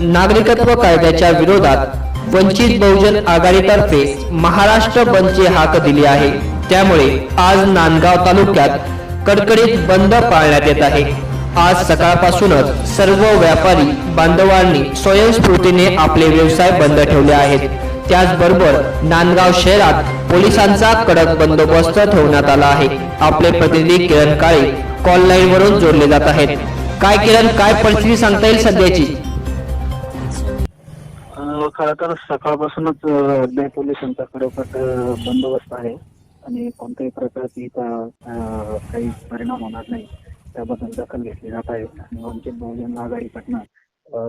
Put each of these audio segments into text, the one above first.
नागरिकत्व कायद्याच्या विरोधात वंचित बहुजन आघाडीतर्फे महाराष्ट्र बंदचे हाक दिले आहे. त्यामुळे आज नांदगाव तालुक्यात कडकडीत बंद पाळण्यात येत आहे. आज सकाळपासूनच सर्व व्यापारी बांधवांनी स्वयंस्फूर्तीने आपले व्यवसाय बंद ठेवले आहेत. त्याचबरोबर नांदगाव शहरात पोलिसांचा कडक बंदोबस्त ठेवण्यात आला आहे. आपले प्रतिनिधी किरण काळे कॉल लाईन वरून जोडले जात आहेत. काय किरण काय परिस्थिती सांगता येईल सध्याची? खरं तर सकाळपासूनच अं, डे पोलिसांचा खरोखर बंदोबस्त आहे. आणि कोणत्याही प्रकारची इथं काही परिणाम होणार नाही. त्याबद्दल दखल घेतली जात आहे. आणि वंचित बहुजन आघाडीकडनं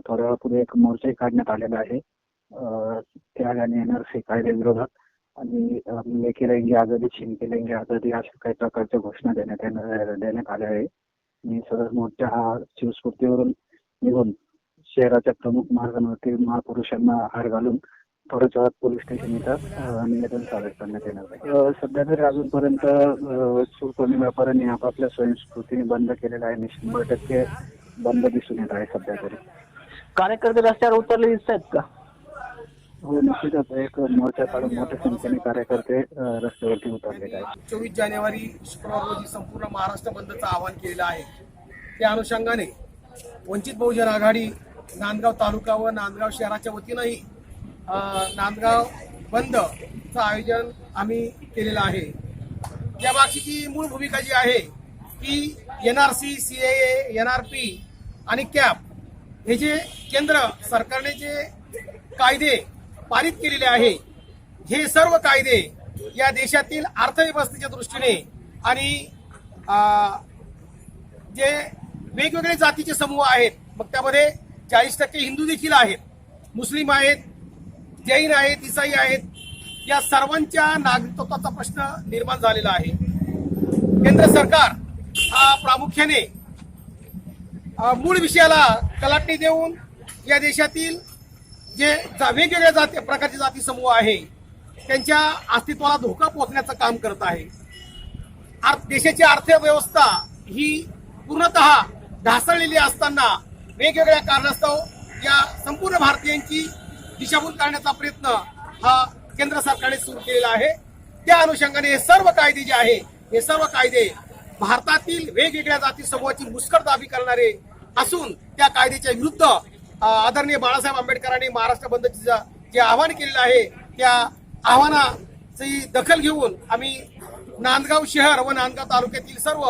थोड्या वेळापूर्वी एक मोर्चाही काढण्यात आलेला आहे. अं, त्याग आणि एनआरसी कायद्याविरोधात आणि अं, लेखी रहेंगे आझादी छीन के आझादी अशा काही प्रकारच्या घोषणा देण्यात येणार देण्यात आल्या आहे आणि सदर मोर्चा हा शिवस्फूर्तीवरून निघून शहराच्या प्रमुख मार्गांवरती महापुरुषांना हार घालून थोड्याच वेळात पोलीस स्टेशन इथं निवेदन सादर करण्यात येणार सध्या तरी अजूनपर्यंत अं, सुरकोणी व्यापाऱ्यांनी आपापल्या स्वयंस्फूर्तीने बंद केलेला आहे आणि शंभर टक्के बंद दिसून येत आहे सध्या तरी. कार्यकर्ते रस्त्यावर उतरले दिसत आहेत का? हो निश्चितच. एक मोर्चा काढून मोठ्या संख्येने कार्यकर्ते रस्त्यावरती उतरलेले आहेत. चोवीस जानेवारी शुक्रवार रोजी संपूर्ण महाराष्ट्र बंदचं आवाहन केलेलं आहे. त्या अनुषंगाने वंचित बहुजन आघाडी नांदगाव तालुका व नांदगाव शहराच्या वतीनंही अं, नांदगाव बंदचं आयोजन आम्ही केलेलं आहे. या बाकीची मूळ भूमिका जी आहे की N R C C N R P आणि कॅप हे जे केंद्र सरकारने जे कायदे पारित केलेले आहे हे सर्व कायदे या देशातील अर्थव्यवस्थेच्या दृष्टीने आणि अं, जे वेगवेगळे जातीचे समूह आहेत मग त्यामध्ये चाळीस टक्के हिंदू देखील आहेत. मुस्लिम आहेत जैन आहेत इसाई आहेत. या सर्वांच्या नागरिकत्वाचा प्रश्न निर्माण झालेला आहे. केंद्र सरकार हा प्रामुख्याने मूळ विषयाला कलाटणी देऊन या देशातील जे वेगवेगळ्या जाती प्रकारचे जाती समूह आहे त्यांच्या अस्तित्वाला धोका पोहोचण्याचं काम करत आहे. देशाची अर्थव्यवस्था ही पूर्णतः ढासळलेली असताना वेगवेगळ्या कारणास्तव या संपूर्ण भारतीयांची दिशाभूल करण्याचा प्रयत्न हा केंद्र सरकारने सुरू केलेला आहे. त्या अनुषंगाने हे सर्व कायदे जे आहे हे सर्व कायदे भारतातील वेगवेगळ्या जाती समूहाची मुस्कट दाबी करणारे असून त्या कायद्याच्या विरुद्ध आदरणीय बाळासाहेब आंबेडकरांनी महाराष्ट्र बंदचे जे- जे आवाहन केलेलं आहे त्या आव्हानाची दखल घेऊन आम्ही नांदगाव शहर व नांदगाव तालुक्यातील सर्व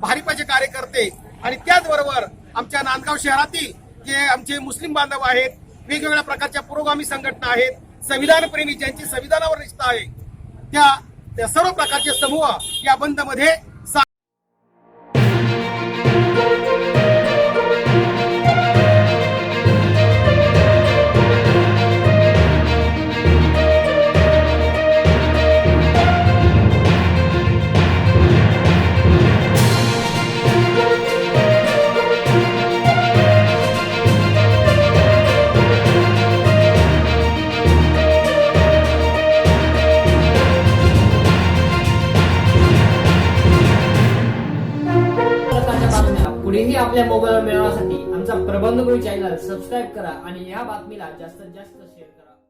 भारिपाचे कार्यकर्ते आणि त्याचबरोबर आमच्या नांदगाव शहरातील जे आमचे मुस्लिम बांधव आहेत वेगवेगळ्या प्रकारच्या पुरोगामी संघटना आहेत संविधान प्रेमी ज्यांची संविधानावर निष्ठा आहे त्या त्या सर्व प्रकारचे समूह या बंदमध्ये पुढेही आपल्या मोबाईलवर मिळवण्यासाठी आमचा प्रबंधगुरू चॅनल सबस्क्राईब करा आणि या बातमीला जास्तीत जास्त शेअर